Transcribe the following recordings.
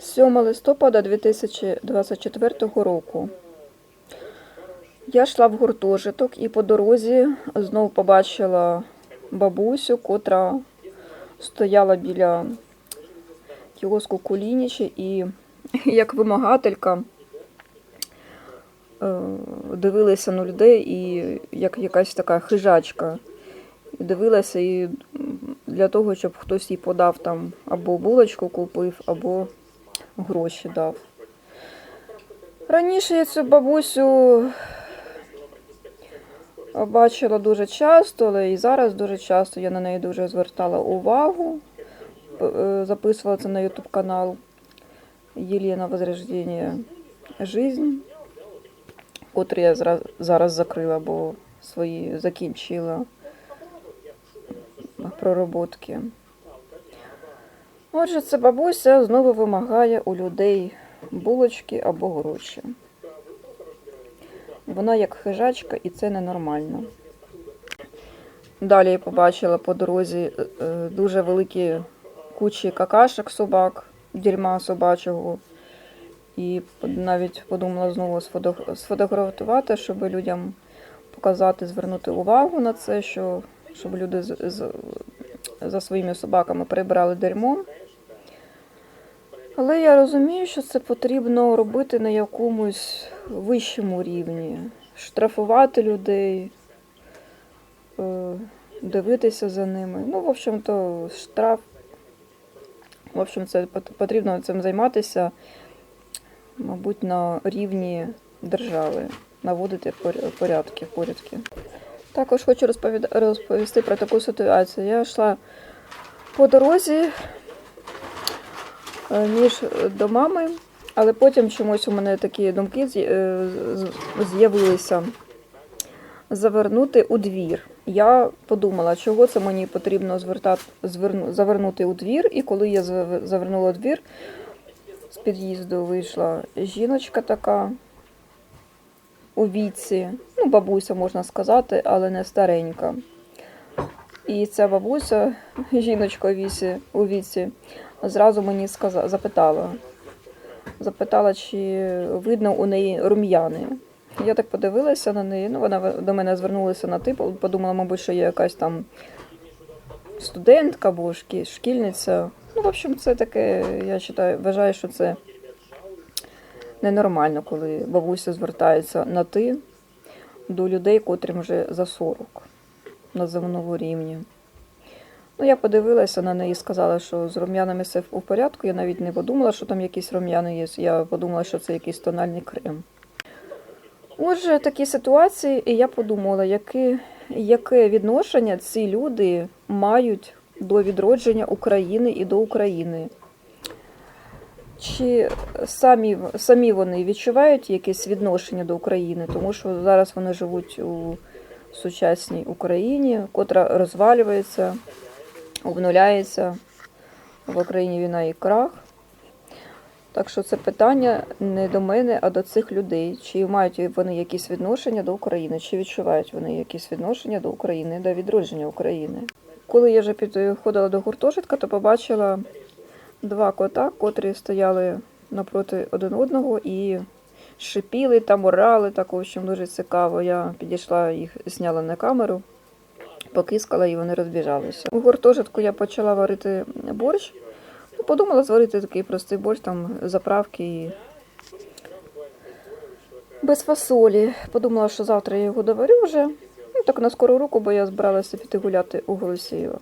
7 листопада 2024 року. Я йшла в гуртожиток і по дорозі знову побачила бабусю, котра стояла біля кіоску Кулінічі і як вимагателька е, дивилася на людей і як якась така хижачка. Дивилася і для того, щоб хтось їй подав там або булочку купив, або гроші дав. Раніше я цю бабусю бачила дуже часто, але і зараз дуже часто я на неї дуже звертала увагу. Е, Записувала це на YouTube канал Єлена Возрождення Жизнь, котрий я зараз закрила, бо свої закінчила пророботки. Отже, ця бабуся знову вимагає у людей булочки або гроші. Вона як хижачка, і це ненормально. Далі я побачила по дорозі е, е, дуже великі кучі какашок собак, дерьма собачого. І навіть подумала знову сфото- сфотографувати, щоб людям показати, звернути увагу на це, що, щоб люди з, за своїми собаками прибрали дерьмо. Але я розумію, що це потрібно робити на якомусь вищому рівні, штрафувати людей, е, дивитися за ними. Ну, в общем-то, штраф. В общем, це пот- потрібно цим займатися, мабуть, на рівні держави, наводити порядки, порядки. Також хочу розповіда- розповісти про таку ситуацію. Я йшла по дорозі е, між домами, але потім чомусь у мене такі думки е, з'явилися завернути у двір. Я подумала, чого це мені потрібно звертати, зверну, завернути у двір, і коли я завернула у двір, з під'їзду вийшла жіночка така у віці, ну, бабуся можна сказати, але не старенька. І ця бабуся, жіночка у віці, у віці зразу мені сказала, запитала, запитала, чи видно у неї рум'яни. Я так подивилася на неї. Ну, вона до мене звернулася на ти, подумала, мабуть, що є якась там студентка або шкільниця. Ну, в общем, це таке, я вважаю, вважаю, що це ненормально, коли бабуся звертається на ти до людей, котрим вже за 40 на земному рівні. Ну, я подивилася на неї і сказала, що з рум'янами все в порядку. Я навіть не подумала, що там якісь рум'яни є. Я подумала, що це якийсь тональний крем. Отже, такі ситуації, і я подумала, яке, яке відношення ці люди мають до відродження України і до України. Чи самі, самі вони відчувають якесь відношення до України, тому що зараз вони живуть у сучасній Україні, котра розвалюється, обнуляється. В Україні війна і крах. Так що це питання не до мене, а до цих людей. Чи мають вони якісь відношення до України, чи відчувають вони якісь відношення до України, до відродження України. Коли я вже підходила до гуртожитка, то побачила два кота, котрі стояли напроти один одного і шипіли там, орали, так, в общем, дуже цікаво. Я підійшла їх, зняла на камеру, покискала і вони розбіжалися. У гуртожитку я почала варити борщ. Ну, Подумала зварити такий простий борщ, там заправки і без фасолі. Подумала, що завтра я його доварю вже. Ну, так на скору руку, бо я збиралася піти гуляти у Голосіїва.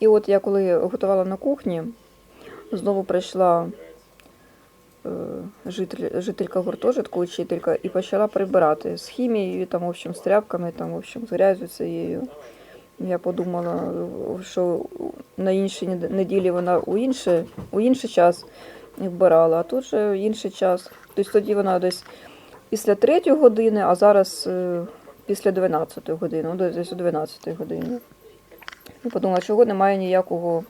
І от я коли готувала на кухні, знову прийшла е, житель, жителька гуртожитку, учителька, і почала прибирати з хімією, там, в общем, з тряпками, там, в общем, з грязю цією. Я подумала, що на іншій неділі вона у інший, у інший час вбирала, а тут же інший час. Тобто тоді вона десь після 3 години, а зараз е, після 12 години, ну, десь о 12 годині. Я подумала, чого немає ніякого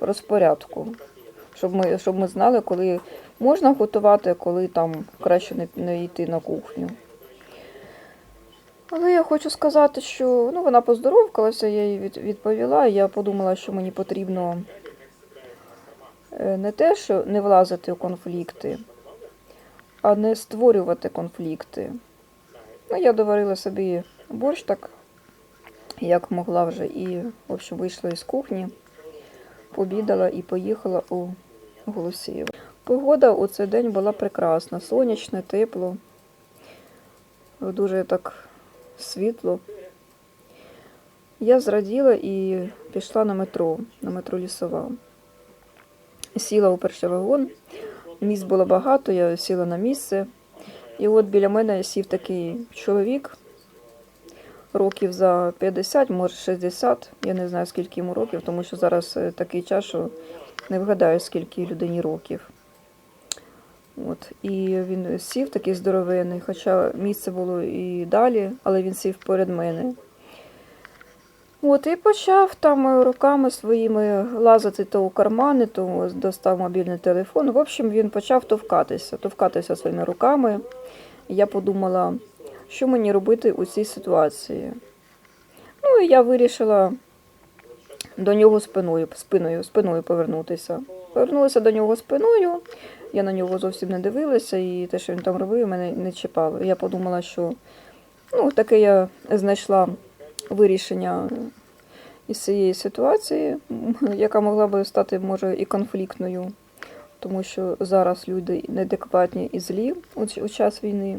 розпорядку. Щоб ми, щоб ми знали, коли можна готувати, коли там краще не, не йти на кухню. Але я хочу сказати, що ну, вона поздоровкалася, я їй від, відповіла. Я подумала, що мені потрібно е, не те, що не влазити у конфлікти, а не створювати конфлікти. Ну, я доварила собі борщ так, як могла вже, і, в общем, вийшла із кухні, пообідала і поїхала у Голосіїв. Погода у цей день була прекрасна, сонячне, тепло, дуже так світло. Я зраділа і пішла на метро, на метро лісова. Сіла у перший вагон, місць було багато, я сіла на місце. І от біля мене сів такий чоловік, років за 50, може 60, я не знаю, скільки йому років, тому що зараз е, такий час, що не вгадаю, скільки людині років. От. І він сів такий здоровений, хоча місце було і далі, але він сів перед мене. От, і почав там руками своїми лазити то у кармани, то достав мобільний телефон. В общем, він почав товкатися, товкатися своїми руками. Я подумала, що мені робити у цій ситуації. Ну, і я вирішила до нього спиною, спиною, спиною повернутися. Повернулася до нього спиною, я на нього зовсім не дивилася, і те, що він там робив, мене не чіпало. Я подумала, що ну, таке я знайшла вирішення із цієї ситуації, яка могла би стати, може, і конфліктною, тому що зараз люди неадекватні і злі у, час війни.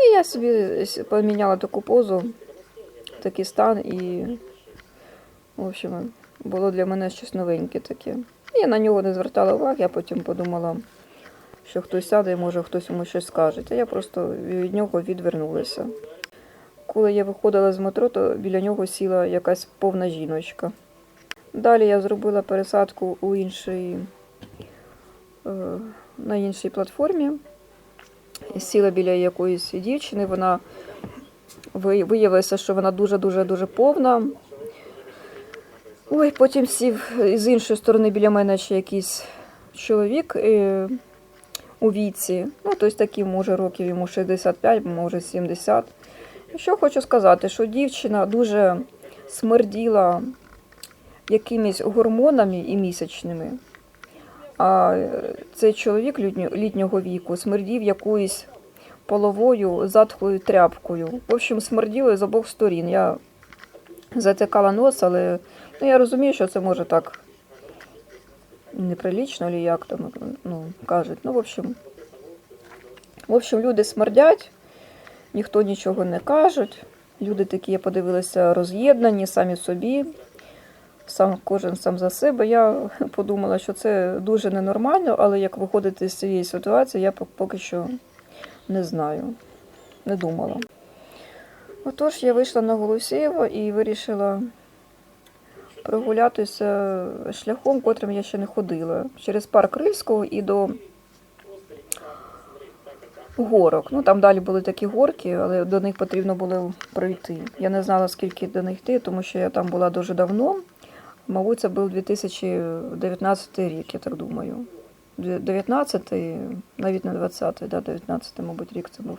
І я собі поміняла таку позу, такий стан, і, в общем, було для мене щось новеньке таке. Я на нього не звертала уваги, я потім подумала, що хтось сяде і може хтось йому щось скаже. А я просто від нього відвернулася. Коли я виходила з метро, то біля нього сіла якась повна жіночка. Далі я зробила пересадку у іншій, е, на іншій платформі. Сіла біля якоїсь дівчини. Вона ви- виявилося, що вона дуже-дуже дуже повна. Ой, потім сів з іншої сторони біля мене ще якийсь чоловік е, у віці. Ну, тобто такий, може, років йому 65, може 70. Що хочу сказати, що дівчина дуже смерділа якимись гормонами і місячними. А цей чоловік літнього віку смердів якоюсь половою затхлою тряпкою. В общем, смерділо з обох сторін. Я затикала нос, але ну, я розумію, що це може так неприлично, або як там ну, кажуть. Ну, в общем, в общем, люди смердять, ніхто нічого не кажуть. Люди такі, я подивилася, роз'єднані самі собі, сам кожен сам за себе. Я подумала, що це дуже ненормально, але як виходити з цієї ситуації, я поки що не знаю, не думала. Отож, я вийшла на Голосієво і вирішила прогулятися шляхом, котрим я ще не ходила. Через парк Рильського і до горок. Ну там далі були такі горки, але до них потрібно було пройти. Я не знала, скільки до них йти, тому що я там була дуже давно. Мабуть, це був 2019 рік, я так думаю. 19, навіть не 20, да, 19, мабуть, рік це був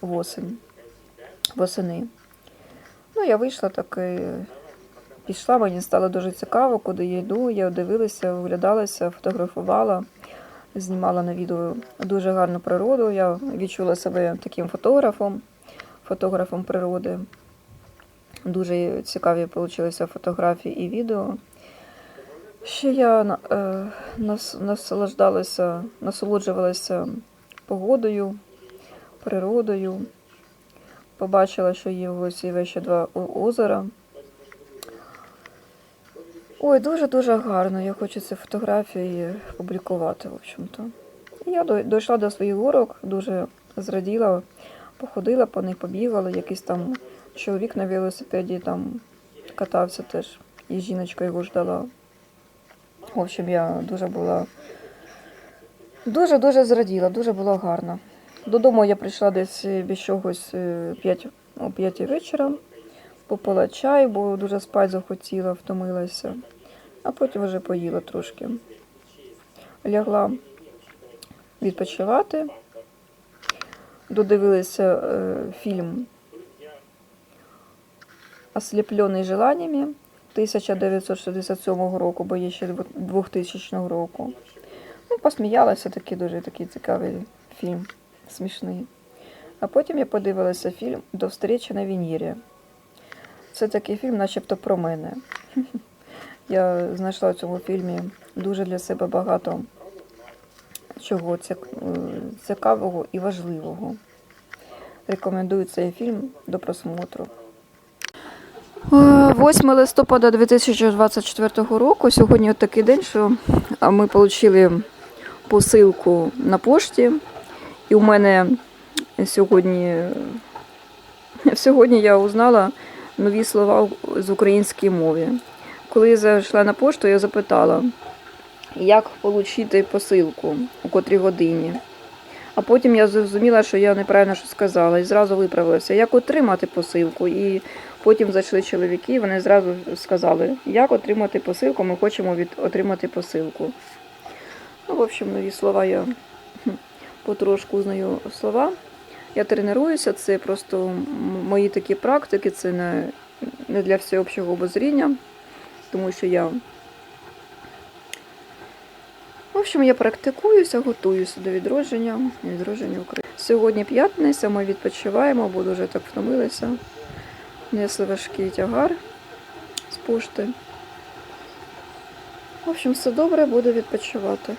восень. Восени. Ну, я вийшла так і пішла, мені стало дуже цікаво, куди я йду. Я дивилася, оглядалася, фотографувала, знімала на відео дуже гарну природу. Я відчула себе таким фотографом, фотографом природи. Дуже цікаві вийшли фотографії і відео. Ще я е, нас, наслаждалася, насолоджувалася погодою, природою. Побачила, що є в Голосіїві ще два озера. Ой, дуже-дуже гарно. Я хочу ці фотографії публікувати, в общем-то. Я дійшла до своїх горок, дуже зраділа, походила по них, побігала. Якийсь там чоловік на велосипеді там катався теж, і жіночка його ждала. В общем, я дуже була дуже-дуже зраділа, дуже було гарно. Додому я прийшла десь без чогось е, о 5 вечора, попила чай, бо дуже спать захотіла, втомилася, а потім вже поїла трошки. Лягла відпочивати, додивилася е, фільм «Ослеплений желаннями. 1967 року, бо є ще 2000 року. Ну, посміялася, такий дуже такий цікавий фільм, смішний. А потім я подивилася фільм До встречі на Венері. Це такий фільм, начебто про мене. Я знайшла в цьому фільмі дуже для себе багато чого е, цікавого і важливого. Рекомендую цей фільм до просмотру. 8 листопада 2024 року. Сьогодні от такий день, що ми отримали посилку на пошті. І у мене сьогодні, сьогодні я узнала нові слова з української мови. Коли я зайшла на пошту, я запитала, як отримати посилку у котрій годині. А потім я зрозуміла, що я неправильно що сказала, і зразу виправилася, як отримати посилку. І потім зайшли чоловіки, і вони зразу сказали, як отримати посилку, ми хочемо від... отримати посилку. Ну, в общем, нові слова я потрошку знаю слова. Я тренуюся, це просто мої такі практики, це не, не для всеобщого обозріння, тому що я. В общем, я практикуюся, готуюся до відродження, відродження України. Сьогодні п'ятниця, ми відпочиваємо, бо дуже так втомилися. Несли важкий тягар з пошти. В общем, все добре, буду відпочивати.